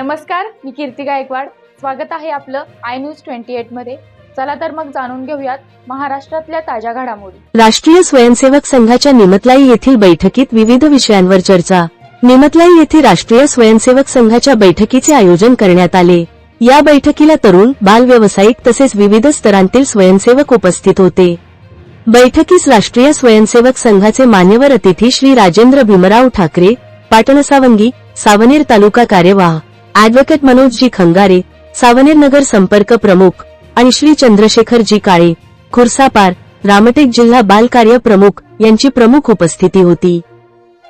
नमस्कार मी कीर्ती गायकवाड. स्वागत आहे आपलं आय न्यूज ट्वेंटी एटमध्ये. चला तर मग जाणून घेऊयात महाराष्ट्रातल्या ताज्या घडामोडी. राष्ट्रीय स्वयंसेवक संघाच्या निमतलाई येथील बैठकीत विविध विषयांवर चर्चा. निमतलाई येथे राष्ट्रीय स्वयंसेवक संघाच्या बैठकीचे आयोजन करण्यात आले. या बैठकीला तरुण बाल व्यावसायिक तसेच विविध स्तरांतील स्वयंसेवक उपस्थित होते. बैठकीस राष्ट्रीय स्वयंसेवक संघाचे मान्यवर अतिथी श्री राजेंद्र भीमराव ठाकरे पाटणसावंगी सावनेर तालुका कार्यवाह अॅडव्होकेट मनोजजी खंगारे सावनेर नगर संपर्क प्रमुख आणि श्री चंद्रशेखरजी काळे खुर्सापार रामटेक जिल्हा बाल कार्य प्रमुख यांची प्रमुख उपस्थिती होती.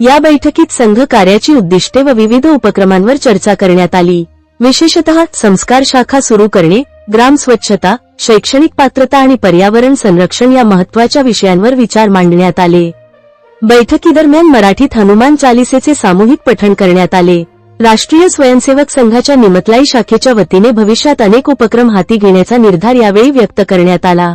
या बैठकीत संघ कार्याची उद्दिष्टे व विविध उपक्रमांवर चर्चा करण्यात आली. विशेषतः संस्कार शाखा सुरू करणे ग्राम स्वच्छता शैक्षणिक पात्रता आणि पर्यावरण संरक्षण या महत्त्वाच्या विषयांवर विचार मांडण्यात आले. बैठकीदरम्यान मराठीत हनुमान चालिसेचे सामूहिक पठण करण्यात आले. राष्ट्रीय स्वयंसेवक संघाच्या निमतलाई शाखेच्या वतीने भविष्यात अनेक उपक्रम हाती घेण्याचा निर्धार यावेळी व्यक्त करण्यात आला.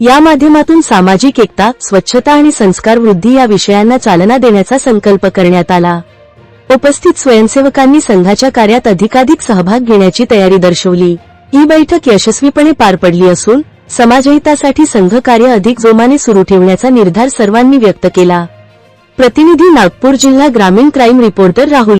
या माध्यमातून सामाजिक एकता स्वच्छता आणि संस्कार वृद्धी या विषयांना चालना देण्याचा संकल्प करण्यात आला. उपस्थित स्वयंसेवकांनी संघाच्या कार्यात अधिकाधिक सहभाग घेण्याची तयारी दर्शवली. ही बैठक यशस्वीपणे पार पडली असून समाजहितासाठी संघ कार्य अधिक जोमाने सुरू ठेवण्याचा निर्धार सर्वांनी व्यक्त केला. प्रतिनिधी नागपूर जिल्हा ग्रामीण क्राईम रिपोर्टर राहुल